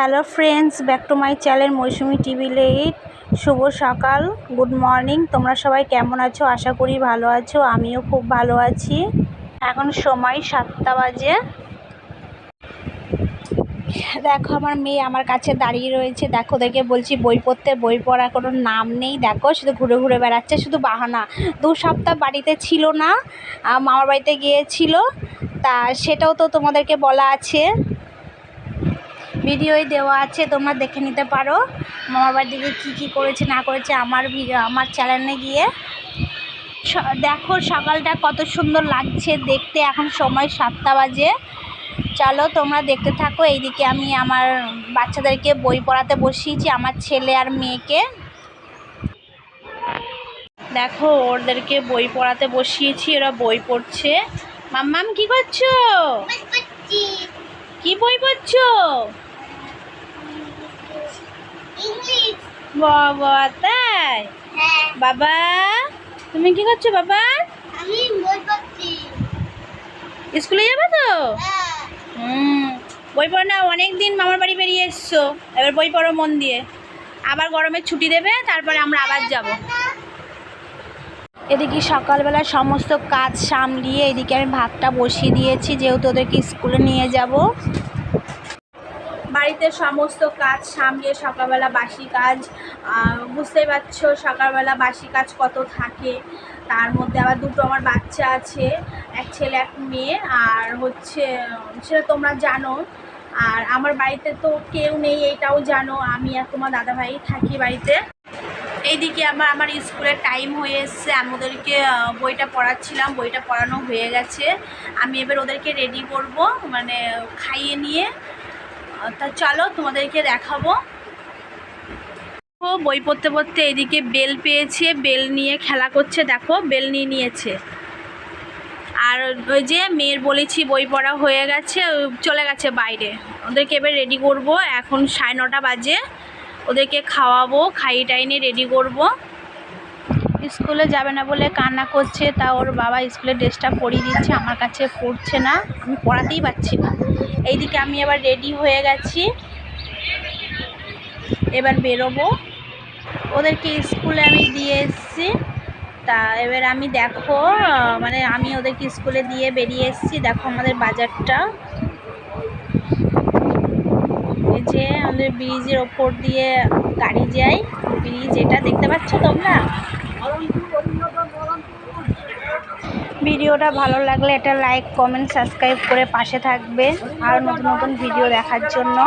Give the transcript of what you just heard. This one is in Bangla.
Hello friends back to my channel Mousumi TV let শুভ সকাল গুড মর্নিং তোমরা সবাই কেমন আছো? আশা করি ভালো আছো, আমিও খুব ভালো আছি। এখন সময় সাতটা বাজে। দেখো, আমার মেয়ে আমার কাছে দাঁড়িয়ে রয়েছে। দেখো দেখে বলছি বই পড়তে, বই পড়ার কোনো নাম নেই। দেখো, শুধু ঘুরে ঘুরে বেড়াচ্ছে, শুধু বাহানা। দু সপ্তাহ বাড়িতে ছিল না মামার বাড়িতে গিয়েছিল। তা সেটাও তো তোমাদেরকে বলা আছে। ভিডিওই দেওয়া আছে তোমরা দেখে নিতে পারো। মামার বাড়ি থেকে কী কী করেছে না করেছে আমার ভিডিও আমার চ্যানেলে গিয়ে। দেখো সকালটা কত সুন্দর লাগছে দেখতে এখন সময় সাতটা বাজে। চলো তোমরা দেখতে থাকো এইদিকে আমি আমার বাচ্চাদেরকে বই পড়াতে বসিয়েছি আমার ছেলে আর মেয়েকে। দেখো ওদেরকে বই পড়াতে বসিয়েছি ওরা বই পড়ছে। মাম্মাম কি করছ? কি বই পড়ছো? বাবা তাই? হ্যাঁ। বাবা তুমি কি করছ বাবা? আমি বই পড়ছি। স্কুলে যাবে তো? হ্যাঁ। হুম। বই পড়ো না অনেক দিন মামার বাড়ি বেরিয়ে এসছো। এবার বই পড়ো মন দিয়ে। আবার গরমের ছুটি দেবে তারপরে আমরা আবার যাব। এদিকে সকালবেলা সমস্ত কাজ সামলিয়ে এদিকে আমি ভাতটা বসিয়ে দিয়েছি যেহেতু ওদেরকে স্কুলে নিয়ে যাব। বাড়িতে সমস্ত কাজ সামলে সকালবেলা বাসি কাজ বুঝতেই পারছ সকালবেলা বাসি কাজ কত থাকে। তার মধ্যে আবার দুটো আমার বাচ্চা আছে, এক ছেলে, এক মেয়ে, আর হচ্ছে, সেটা তোমরা জানো। আর আমার বাড়িতে তো কেউ নেই, এটাও জানো, আমি আর তোমার দাদাভাই থাকি বাড়িতে। এইদিকে আমার আমার স্কুলের টাইম হয়ে এসছে, আমি ওদেরকে বইটা পড়াচ্ছিলাম, বইটা পড়ানো হয়ে গেছে। আমি এবার ওদেরকে রেডি করব মানে খাইয়ে নিয়ে তা চলো তোমাদেরকে দেখাবো। বই পড়তে পড়তে এদিকে বেল পেয়েছে, বেল নিয়ে খেলা করছে, দেখো, বেল নিয়ে নিয়েছে। আর ওই যে মেয়ের বলেছি বই পড়া হয়ে গেছে চলে গেছে বাইরে। ওদেরকে এবার রেডি করব, এখন সাড়ে নটা বাজে। ওদেরকে খাওয়াবো খাইয়ে টাইনে রেডি করব। স্কুলে যাবে না বলে কান্না করছে, তা ওর বাবা স্কুলের ড্রেসটা পরিয়ে দিচ্ছে, আমার কাছে পড়ছে না, আমি পড়াতেই পারছি না। এইদিকে আমি এবার রেডি হয়ে গেছি। এবার বেরোবো। ওদেরকে স্কুলে আমি দিয়ে এসেছি। তা এবার আমি দেখো মানে আমি ওদেরকে স্কুলে দিয়ে বেরিয়ে এসেছি। দেখো আমাদের বাজারটা। যে আমাদের ব্রিজের ওপর দিয়ে গাড়ি যায়। ব্রিজ এটা দেখতে পাচ্ছ তোমরা? ভিডিওটা ভালো লাগলে এটা লাইক কমেন্ট সাবস্ক্রাইব করে পাশে থাকবে আর নতুন নতুন ভিডিও দেখার জন্য